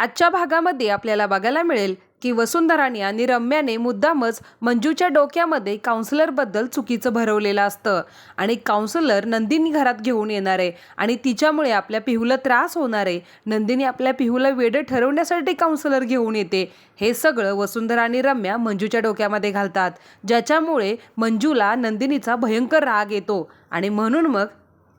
आजच्या भागामध्ये आपल्याला बघायला मिळेल की वसुंधराने आणि रम्याने मुद्दामच मंजूच्या डोक्यामध्ये काउन्सिलरबद्दल चुकीचं भरवलेलं असतं. आणि काउन्सिलर नंदिनी घरात घेऊन येणार आहे आणि तिच्यामुळे आपल्या पिहूला त्रास होणार. आहे नंदिनी आपल्या पिहूला वेडं ठरवण्यासाठी काउन्सिलर घेऊन येते. हे सगळं वसुंधरा आणि रम्या मंजूच्या डोक्यामध्ये घालतात. ज्याच्यामुळे मंजूला नंदिनीचा भयंकर राग येतो. आणि म्हणून मग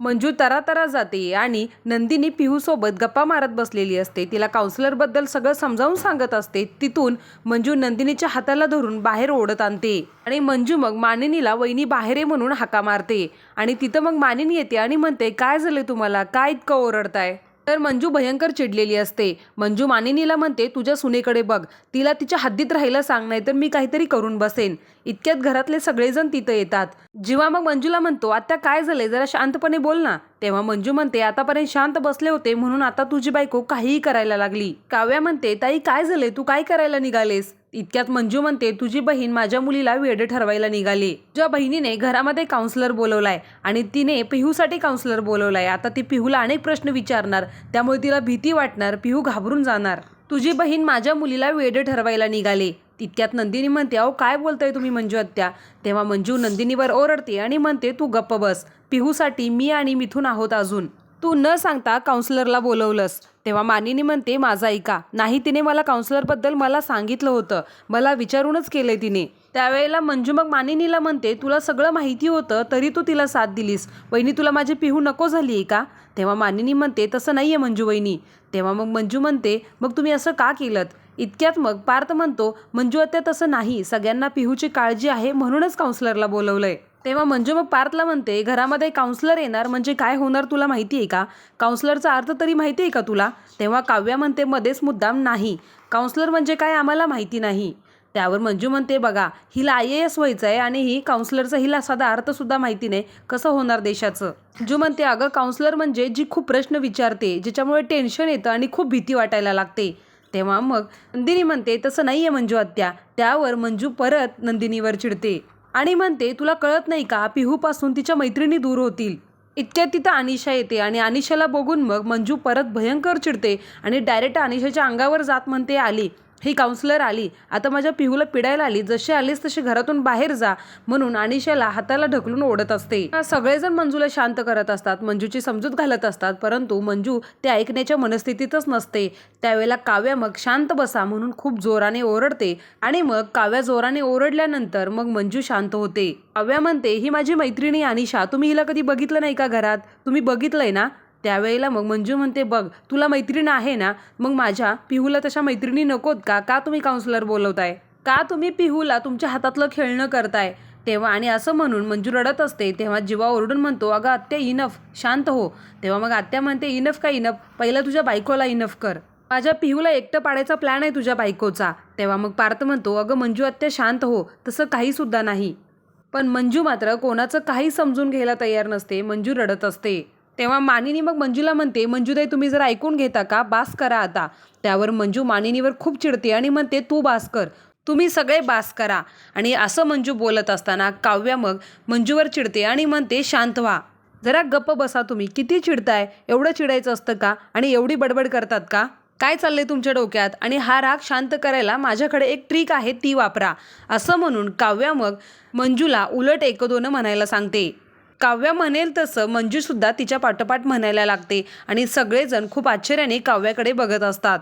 मंजू तरातरा जाते आणि नंदिनी पिहूसोबत गप्पा मारत बसलेली असते. तिला काउन्सिलरबद्दल सगळं समजावून सांगत असते. तिथून मंजू नंदिनीच्या हाताला धरून बाहेर ओढत आणते आणि मंजू मग मानिनीला वहिनी बाहेर आहे म्हणून हाका मारते. आणि तिथं मग मानिनी येते आणि म्हणते काय झालं तुम्हाला? काय इतकं ओरडताय? तर मंजू भयंकर चिडलेली असते. मंजू मानिनीला म्हणते तुझ्या सुनेकडे बघ. तिला तिच्या हद्दीत राहायला सांग नाही तर मी काहीतरी करून बसेन. इतक्यात घरातले सगळेजण तिथं येतात. जेव्हा मग मंजूला म्हणतो आता काय झालंय? जरा शांतपणे बोल ना. तेव्हा मंजू म्हणते आतापर्यंत शांत बसले होते म्हणून आता तुझी बायको काहीही करायला लागली. काव्या म्हणते ताई काय झाले? तू काय करायला निघालेस? इतक्यात मंजू म्हणते तुझी बहीण माझ्या मुलीला वेडे ठरवायला निघाली. ज्या बहिणीने घरामध्ये काउन्सलर बोलवलाय आणि तिने पिहूसाठी काउन्सलर बोलवलाय. आता ती पिहूला अनेक प्रश्न विचारणार त्यामुळे तिला भीती वाटणार पिहू घाबरून जाणार. तुझी बहीण माझ्या मुलीला वेडे ठरवायला निघाली. तितक्यात नंदिनी म्हणते अहो काय बोलताय तुम्ही मंजू आत्या? तेव्हा मंजू नंदिनीवर ओरडते आणि म्हणते तू गप्प बस. पिहूसाठी मी आणि मिथून आहोत अजून. तू न सांगता काउन्सलरला बोलवलंस. तेव्हा मानिनी म्हणते माझा ऐका. नाही तिने मला काउन्सलरबद्दल मला सांगितलं होतं. मला विचारूनच केलंय तिने. त्यावेळेला मंजू मग मानिनीला म्हणते तुला सगळं माहिती होतं तरी तू तिला साथ दिलीस. वहिनी तुला माझी पिहू नको झाली आहे का? तेव्हा मानिनी म्हणते तसं नाही आहे मंजू वहिनी. तेव्हा मग मंजू म्हणते मग तुम्ही असं का केलं इतक्यात मग पार्थ म्हणतो मंजू आत्या तसं नाही सगळ्यांना पिहूची काळजी आहे म्हणूनच काउन्सलरला बोलवलंय. तेव्हा मंजू मग पार्थला म्हणते घरामध्ये काउन्सलर येणार म्हणजे काय होणार तुला माहिती आहे का? काउन्सलरचा अर्थ तरी माहिती आहे का तुला? तेव्हा काव्या म्हणते मध्येच मुद्दाम नाही. काउन्सलर म्हणजे काय आम्हाला माहिती नाही. त्यावर मंजू म्हणते बघा हिला आय ए एस व्हायचं आहे आणि ही काउन्सलरचा हिला साधा अर्थसुद्धा माहिती नाही कसं होणार देशाचं? जू म्हणते अगं काउन्सलर म्हणजे जी खूप प्रश्न विचारते ज्याच्यामुळे टेन्शन येतं आणि खूप भीती वाटायला लागते. तेव्हा मग नंदिनी म्हणते तसं नाही आहे मंजू आत्या. त्यावर मंजू परत नंदिनीवर चिडते. आणि म्हणते तुला कळत नाही का पिहूपासून तिच्या मैत्रिणी दूर होतील. इतक्यात तिथं अनिशा येते आणि अनिशाला बघून मग मंजू परत भयंकर चिडते आणि डायरेक्ट अनिशाच्या अंगावर जात म्हणते आली. ही काउन्सिलर आली. आता माझ्या पिहूला पिडायला आली. जशी आलीस तशी घरातून बाहेर जा म्हणून अनिशाला हाताला ढकलून ओढत असते. सगळेजण मंजूला शांत करत असतात. मंजूची समजूत घालत असतात. परंतु मंजू ते ऐकण्याच्या मनस्थितीतच नसते. त्यावेळेला काव्या मग शांत बसा म्हणून खूप जोराने ओरडते आणि मग काव्या जोराने ओरडल्यानंतर मग मंजू शांत होते. काव्या म्हणते ही माझी मैत्रिणी अनिशा. तुम्ही हिला कधी बघितलं नाही का घरात? तुम्ही बघितलंय ना? त्यावेळेला मग मंजू म्हणते बघ तुला मैत्रीण आहे ना मग माझ्या पिहूला तशा मैत्रिणी नकोत का? का तुम्ही काउन्सिलर बोलवताय? का तुम्ही पिहूला तुमच्या हातातलं खेळणं करताय? तेव्हा आणि असं म्हणून मंजू रडत असते. तेव्हा जीवा ओरडून म्हणतो अगं आत्या इनफ शांत हो. तेव्हा मग आत्या म्हणते इनफ का इनफ पहिलं तुझ्या बायकोला इनफ कर. माझ्या पिहूला एकटं पाडायचा प्लॅन आहे तुझ्या बायकोचा. तेव्हा मग पार्थ म्हणतो अगं मंजू आत्या शांत हो. तसं काहीसुद्धा नाही. पण मंजू मात्र कोणाचं काही समजून घ्यायला तयार नसते. मंजू रडत असते. तेव्हा मानिनी मग मंजूला म्हणते मंजूताई तुम्ही जर ऐकून घेता का? बास करा आता. त्यावर मंजू मानिनीवर खूप चिडते आणि म्हणते तू बास कर. तुम्ही सगळे बास करा. आणि असं मंजू बोलत असताना काव्या मग मंजूवर चिडते आणि म्हणते शांत व्हा. जरा गप्प बसा तुम्ही. किती चिडताय? एवढं चिडायचं असतं का? आणि एवढी बडबड करतात का? काय चाललंय तुमच्या डोक्यात? आणि हा राग शांत करायला माझ्याकडे एक ट्रिक आहे ती वापरा. असं म्हणून काव्या मग मंजूला उलट एक दोन म्हणायला सांगते. काव्या म्हणेल तसं मंजूसुद्धा तिच्या पाठोपाठ म्हणायला लागते आणि सगळेजण खूप आश्चर्याने काव्याकडे बघत असतात.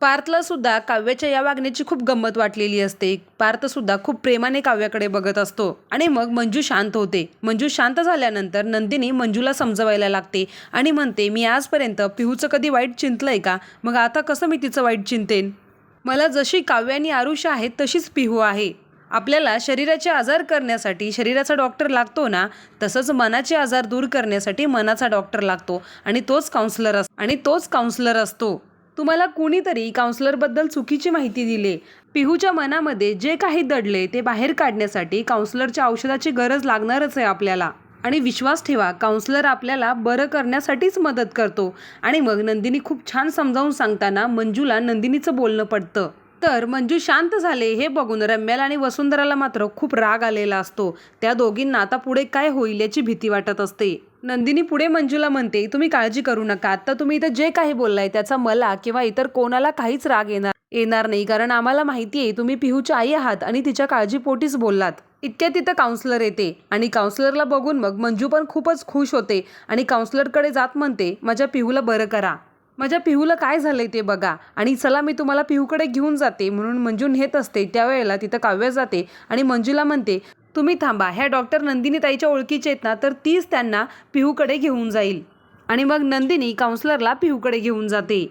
पार्थला सुद्धा काव्याच्या या वागण्याची खूप गंमत वाटलेली असते. पार्थ सुद्धा खूप प्रेमाने काव्याकडे बघत असतो आणि मग मंजू शांत होते. मंजू शांत झाल्यानंतर नंदिनी मंजूला समजवायला लागते आणि म्हणते मी आजपर्यंत पिहूचं कधी वाईट चिंतलंय का? मग आता कसं मी तिचं वाईट चिंतेन? मला जशी काव्यानी आरुष आहे तशीच पिहू आहे. आपल्याला शरीराचे आजार करण्यासाठी शरीराचा डॉक्टर लागतो ना तसंच मनाचे आजार दूर करण्यासाठी मनाचा डॉक्टर लागतो आणि तोच काउन्सलर अस आणि तोच काउन्सलर असतो. तुम्हाला कुणीतरी काउन्सलरबद्दल चुकीची माहिती दिली. पिहूच्या मनामध्ये जे काही दडले ते बाहेर काढण्यासाठी काउन्सलरच्या औषधाची गरज लागणारच आहे आपल्याला. आणि विश्वास ठेवा काउन्सलर आपल्याला बरं करण्यासाठीच मदत करतो. आणि मग नंदिनी खूप छान समजावून सांगताना मंजूला नंदिनीचं बोलणं पडतं. तर मंजू शांत झाले. हे बघून रम्याला आणि वसुंधराला मात्र खूप राग आलेला असतो. त्या दोघींना आता पुढे काय होईल याची भीती वाटत असते. नंदिनी पुढे मंजूला म्हणते तुम्ही काळजी करू नका. आता तुम्ही इथं जे काही बोललाय त्याचा मला किंवा इतर कोणाला काहीच राग येणार येणार नाही. कारण आम्हाला माहिती आहे तुम्ही पिहूची आई आहात आणि तिच्या काळजीपोटीच बोललात. इतक्या तिथं काउन्सलर येते आणि काउन्सलरला बघून मग मंजू पण खूपच खुश होते आणि काउन्सलरकडे जात म्हणते माझ्या पिहूला बरं करा. माझ्या पिहूला काय झालंय ते बघा. आणि चला मी तुम्हाला पिहूकडे घेऊन जाते. म्हणून मंजू नेत असते. त्यावेळेला तिथं काव्य जाते आणि मंजूला म्हणते तुम्ही थांबा. ह्या डॉक्टर नंदिनी ताईच्या ओळखीचे आहेत ना तर तीच त्यांना पिहूकडे घेऊन जाईल. आणि मग नंदिनी काउन्सलरला पिहूकडे घेऊन जाते.